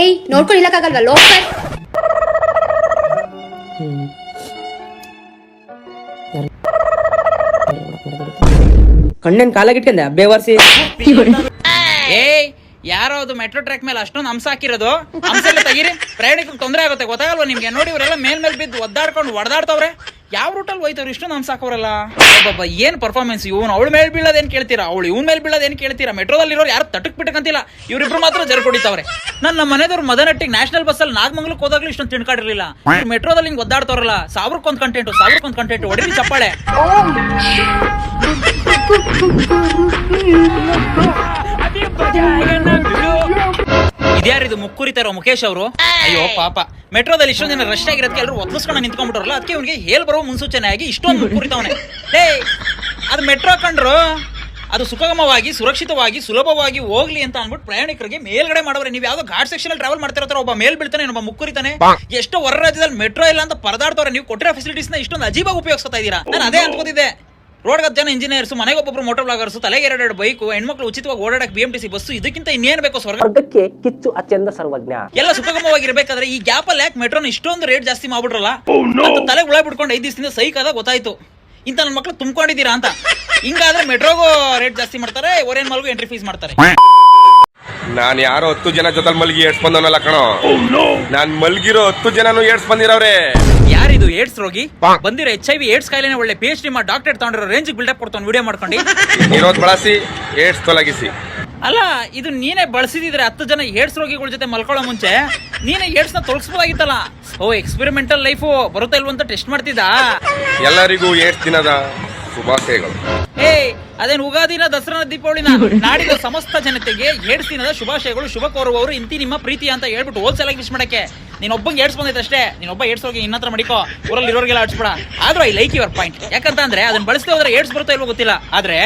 ಏಯ್ ನೋಡ್ಕೊಂಡು ಇಲ್ಲಕ್ಕಾಗಲ್ವಾ? ಲೋಕಲ್ ಕಣ್ಣನ್ ಕಾಲಾಗಿಟ್ಕಂದೆ ಬೇವರ್ಸಿ ಏಯ್ ಯಾರೋ ಅದು ಮೆಟ್ರೋ ಟ್ರ್ಯಾಕ್ ಮೇಲೆ ಅಷ್ಟೊಂದು ಹಂಸ ಹಾಕಿರೋದು? ಹಂಸ ಎಲ್ಲ ತೆಗೀರಿ. ಪ್ರಯಾಣಿಕರಿಗೆ ತೊಂದರೆ ಆಗುತ್ತೆ ಗೊತ್ತಾಗಲ್ವಾ ನಿಮ್ಗೆ? ನೋಡಿ ಇವರೆಲ್ಲ ಮೇಲ್ ಮೇಲೆ ಬಿದ್ದು ಒದ್ದಾಡ್ಕೊಂಡು ಒಡೆದಾಡ್ತವ್ರೆ. ಯಾವ ರೂಟಲ್ಲಿ ಹೋಯ್ತವ್ರು? ಇಷ್ಟು ಹಂಸ ಸಾಕೋರಲ್ಲ ಒಬ್ಬ ಏನು ಪರ್ಫಾರ್ಮೆನ್ಸ್ ಇವನು? ಅವಳು ಮೇಲೆ ಬೀಳೋದೇನು ಕೇಳ್ತೀರಾ? ಅವಳು ಇವ್ನ ಮೇಲೆ ಬೀಳೋದೇನು ಕೇಳ್ತೀರಾ? ಮೆಟ್ರೋದಲ್ಲಿ ಇರೋರು ಯಾರು ತಟಕ್ ಬಿಟ್ಟಕಂತಿಲ್ಲ ಇವ್ರಿಬ್ರು ಮಾತ್ರ ಜರ್ ಹೊಡಿತಾವ್ರೆ. ನನ್ನ ನಮ್ಮ ಮನೆದವ್ರು ಮದನಟ್ಟಿಗೆ ನ್ಯಾಷನಲ್ ಬಸ್ಸಲ್ಲಿ ನಾಗಮಂಗಲಕ್ಕೆ ಹೋದಾಗಲೂ ಇಷ್ಟೊಂದು ತಿಳ್ಕೊಂಡಿರ್ಲಿಲ್ಲ ಮೆಟ್ರೋದಲ್ಲಿ ಹಿಂಗೆ ಒದ್ದಾಡ್ತವ್ರಲ್ಲ, ಸಾವಿರಕ್ಕೊಂದು ಕಂಟೆಂಟು ಸಾವಿರಕ್ಕೊಂದು ಕಂಟೆಂಟ್ ಹೊಡಿರಿ ಚಪ್ಪಾಳೆ. ಇದ್ಯಾರಿದು ಮುಕ್ಕುರಿತಾರೋ ಮುಖೇಶ್ ಅವರು? ಅಯ್ಯೋ ಪಾಪ. ಮೆಟ್ರೋದಲ್ಲಿ ಇಷ್ಟೊಂದು ಜನ ರಶ್ ಆಗಿರೋದಕ್ಕೆ ಎಲ್ಲರೂ ಒತ್ತಲಿಸ್ಕೊಂಡು ನಿಂತ್ಕೊಂಡ್ಬಿಟ್ರಲ್ಲ ಅದಕ್ಕೆ ಇವನಿಗೆ ಹೇಳ್ ಬರೋ ಮುನ್ಸೂಚನೆ ಆಗಿ ಇಷ್ಟೊಂದು ಮುಕ್ಕುರಿತವನೆ. ಲೇ ಅದು ಮೆಟ್ರೋ ಕಂಡ್ರು ಅದು ಸುಗಮವಾಗಿ ಸುರಕ್ಷಿತವಾಗಿ ಸುಲಭವಾಗಿ ಹೋಗ್ಲಿ ಅಂತ ಅನ್ಬಿಟ್ಟು ಪ್ರಯಾಣಿಕರಿಗೆ ಮೇಲ್ಗಡೆ ಮಾಡೋರೆ ನೀವು ಯಾವ್ದೋ ಘಾಟ್ ಸೆಕ್ಷನ್ ಅಲ್ಲಿ ಟ್ರಾವೆಲ್ ಮಾಡ್ತಿರೋ ಒಬ್ಬ ಮೇಲ್ ಬೀಳ್ತಾನೆ ಒಬ್ಬ ಮುಕ್ಕುರಿತಾನೆ. ಎಷ್ಟೋ ಹೊರ ರಾಜ್ಯದಲ್ಲಿ ಮೆಟ್ರೋ ಇಲ್ಲ ಅಂತ ಪರದಾಡ್ತವ್ರೆ. ನೀವು ಕೊಟ್ಟಿರೋ ಫೆಸಿಲಿಟೀಸ್ನ ಇಷ್ಟೊಂದು ಅಜೀಬಾಗಿ ಉಪಯೋಗಿಸ್ತಾ ಇದ್ದೀರಾ ನಾನು ಅದೇ ಅನ್ಕೋತಿದ್ದೆ ರೋಡ್ ಜನ ಇಂಜಿನಿಯರ್ಸ್ ಮನೆಗೆ ಒಬ್ಬೊಬ್ರು ಮೋಟರ್ ಬ್ಲಾಗರ್ಸ್ ತಲೆಗೆ ಎರಡೆರಡು ಬೈಕ್ ಹೆಣ್ಮಕ್ಳು ಉಚಿತವಾಗಿ ಓಡಾಡಕ್ಕೆ B M T C bus ಇದಕ್ಕಿಂತ ಇನ್ನೇನ್ ಬೇಕು ಸ್ವರ್ಗ. ಸ್ವರ್ಗಕ್ಕೆ ಕಿಚ್ಚು ಅತ್ಯಂತ ಸರ್ವಜ್ಞ. ಎಲ್ಲ ಸುಖಗಮವಾಗಿರ್ಬೇಕಾದ್ರೆ ಈ ಗ್ಯಾಪ್ ಅಲ್ಲಿ ಯಾಕೆ ಮೆಟ್ರೋನ ಇಷ್ಟೊಂದು ರೇಟ್ ಜಾಸ್ತಿ ಮಾಡ್ಬಿಟ್ರಲ್ಲ? ಅಂತ ತಲೆ ಉಳ ಬಿಡ್ಕೊಂಡು ಐದು ದಿವಸದಿಂದ ಸೈಕಾದ ಗೊತ್ತಾಯ್ತು. ಇಂತ ನನ್ನ ಮಕ್ಳು ತುಂಬ್ಕೊಂಡಿದ್ದೀರಾ ಅಂತ. ಹಿಂಗಾದ್ರೆ ಮೆಟ್ರೋಗೂ ರೇಟ್ ಜಾಸ್ತಿ ಮಾಡ್ತಾರೆ ಓರೇನ್ ಮಾಲ್ಗೂ ಎಂಟ್ರಿ ಫೀಸ್ ಮಾಡ್ತಾರೆ. ನಾನ್ ಯಾರೋ ಹತ್ತು ಜನ ಜೊತೆ ಮಲ್ಗಿ ಏಡ್ಸ್ ಬಂದವನಲ್ಲ ಕಣೋ. ನಾನ್ ಮಲ್ಗಿರೋ ಹತ್ತು ಜನನು ಏಡ್ಸ್ ಬಂದಿರವ್ರೆ ಯಾರಿದು ಏಡ್ಸ್ ರೋಗಿ? ಬಂದಿರೋ ಎಚ್ ಐ ವಿ ಏಡ್ಸ್ ಕಾಯಿಲೆನ ಒಳ್ಳೆ ಪಿ ಎಚ್ ಡಿ ಮಾಡಿ ಡಾಕ್ಟರ್ ತಗೊಂಡಿರೋ ರೇಂಜ್ ಬಿಲ್ಡಪ್ ಕೊಡ್ತಾನೆ ವಿಡಿಯೋ ಮಾಡ್ಕೊಂಡು. ಇರೋದ್ ಬಳಸಿ ಏಡ್ಸ್ ತೊಲಗಿಸಿ. ಅಲ್ಲ ಇದು ನೀನೇ ಬಳಸಿದಿದ್ರೆ ಹತ್ತು ಜನ ಏಡ್ಸ್ ರೋಗಿಗಳ ಜೊತೆ ಮಲ್ಕೊಳ್ಳೋ ಮುಂಚೆ ನೀನೇ ಏಡ್ಸ್ನ ತೊಲಗಿಸ್ಬೋದಾಗಿತ್ತಲ್ಲ. ಓ ಎಕ್ಸ್ಪೆರಿಮೆಂಟಲ್ ಲೈಫು ಬರುತ್ತಾ ಇಲ್ವಂತ ಟೆಸ್ಟ್ ಮಾಡ್ತಿದ್ದ. ಎಲ್ಲರಿಗೂ ಏಡ್ಸ್ ದಿನದ ಶುಭಾಶಯಗಳು. ಏಯ್ ಅದೇನು ಉಗಾದಿನ ದಸರಾ ದೀಪಾವಳಿನ ನಾಡಿನ ಸಮಸ್ತ ಜನತೆಗೆ ಏಡ್ಸ್ ದಿನದ ಶುಭಾಶಯಗಳು ಶುಭ ಕೋರುವವರು. ಇಂತಿ ನಿಮ್ಮ ಪ್ರೀತಿ ಅಂತ ಹೇಳ್ಬಿಟ್ಟು ಹೋಲ್ಸೇಲ್ ಆಗಿ ವಿಶ್ ಮಾಡಕ್ಕೆ. ನೀನ್ ಒಬ್ಬಂಗೆ ಏಡ್ಸ್ ಬಂದೈತೆ ಅಷ್ಟೇ. ನೀನ್ ಒಬ್ಬ ಏಡ್ಸ್ ಹೋಗಿ ಇನ್ನತ್ರ ಮಡಿಕೋ. ಊರಲ್ಲಿ ಇರೋರಿಗೆಲ್ಲ ಆಡ್ಸ್ಬಿಡ. ಆದ್ರೂ ಐ ಲೈಕ್ ಯುವರ್ ಪಾಯಿಂಟ್ ಯಾಕಂತ ಅಂದ್ರೆ ಅದನ್ನ ಬಳಸದೆ ಹೋದ್ರೆ ಏಡ್ಸ್ ಬರುತ್ತೋ ಇಲ್ವೋ ಗೊತ್ತಿಲ್ಲ. ಆದ್ರೆ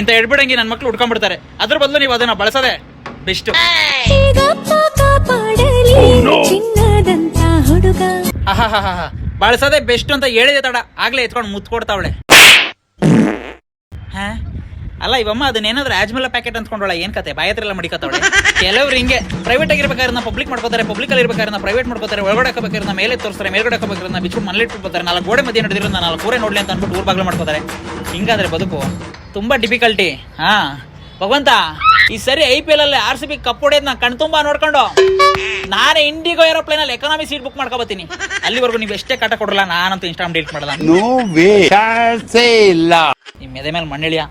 ಇಂತ ಹೇಳ್ಬಿಡಂಗೆ ನನ್ ಮಕ್ಳು ಉಡ್ಕೊಂಡ್ಬಿಡ್ತಾರೆ ಅದ್ರ ಬದಲು ನೀವು ಅದನ್ನ ಬಳಸದೆ ಬೆಸ್ಟ್ ಬಳಸದೆ ಬೆಸ್ಟ್ ಅಂತ ಹೇಳಿದೆ ತಡ. ಆಗ್ಲೇ ಎತ್ಕೊಂಡು ಮುತ್ಕೊಡ್ತಾವಳೆ ಹಾ? ಅಲ್ಲ, ಇವಮ್ಮ, ಅದನ್ನೇನಾದ್ರೂ ಆಜ್ಮಲ ಪ್ಯಾಕೆಟ್ ಅಂದ್ಕೊಂಡೋಳ ಏನ್ ಕತೆ? ಬಾಯತ್ರೆಲ್ಲ ಮಡಿಕತ್ತವಳೆ. ಕೆಲವ್ರು ಹಿಂಗೆ ಪ್ರೈವೇಟ್ ಆಗಿರ್ಬೇಕಾದ್ರೆ ಪಬ್ಲಿಕ್ ಮಾಡ್ಕೋತಾರೆ ಪಬ್ಲಿಕ್ ಅಲ್ಲಿ ಇರ್ಬೇಕಾದ್ರೆ ಪ್ರೈವೇಟ್ ಮಾಡ್ಕೋತಾರೆ, ಒಳಗಡೆ ಹಾಕಬೇಕಾದ್ರೆ ಮೇಲೆ ತೋರಿಸ್ತಾರೆ, ಮೇಲ್ಗಡೆ ಹಾಕಬೇಕಾದ್ರೆ ಬಿಚ್ಚು ಮನೇಲಿ ಇಟ್ಬಿಡ್ತಾರೆ ನಾಲ್ಕು ಗೋಡೆ ಮಧ್ಯೆ ನಡೆದಿರೋ ನಾಲ್ಕು ಗೋಡೆ ನೋಡ್ಲಿ ಅಂತ ಅನ್ಬಿಟ್ಟು ಊರ್ ಬಾಗ್ಲು ಮಾಡ್ಕೋತಾರೆ. ಹಿಂಗಾದ್ರೆ ಬದುಕು. ತುಂಬಾ ಡಿಫಿಕಲ್ಟಿ ಹಾ. ಭಗವಂತ ಈ ಸರಿ ಐ ಪಿ ಎಲ್ ಅಲ್ಲಿ ಆರ್ ಸಿ ಬಿ ಕಪ್ ಹೊಡೆಯೋದ್ ನಾ ಕಣ್ತುಂಬಾ ನೋಡ್ಕೊಂಡು. ನಾನೇ ಇಂಡಿಗೋ ಏರೋಪ್ಲೇನ್ ಅಲ್ಲಿ ಎಕನಾಮಿ ಸೀಟ್ ಬುಕ್ ಮಾಡ್ಕೋಬತ್ತೀನಿ ಅಲ್ಲಿವರೆಗೂ ನೀವು ಎಷ್ಟೇ ಕಾಟ ಕೊಡಲ್ಲ ನಾನಂತೂ ಇನ್ಸ್ಟಾಮ್ ಡಿಲೀಟ್ ಮಾಡಲ್ಲ ನೋ ವೇ ಇಲ್ಲ. ನಿಮ್ಮ ಎದೆ ಮೇಲೆ ಮಣ್ಣೆಳಿಯ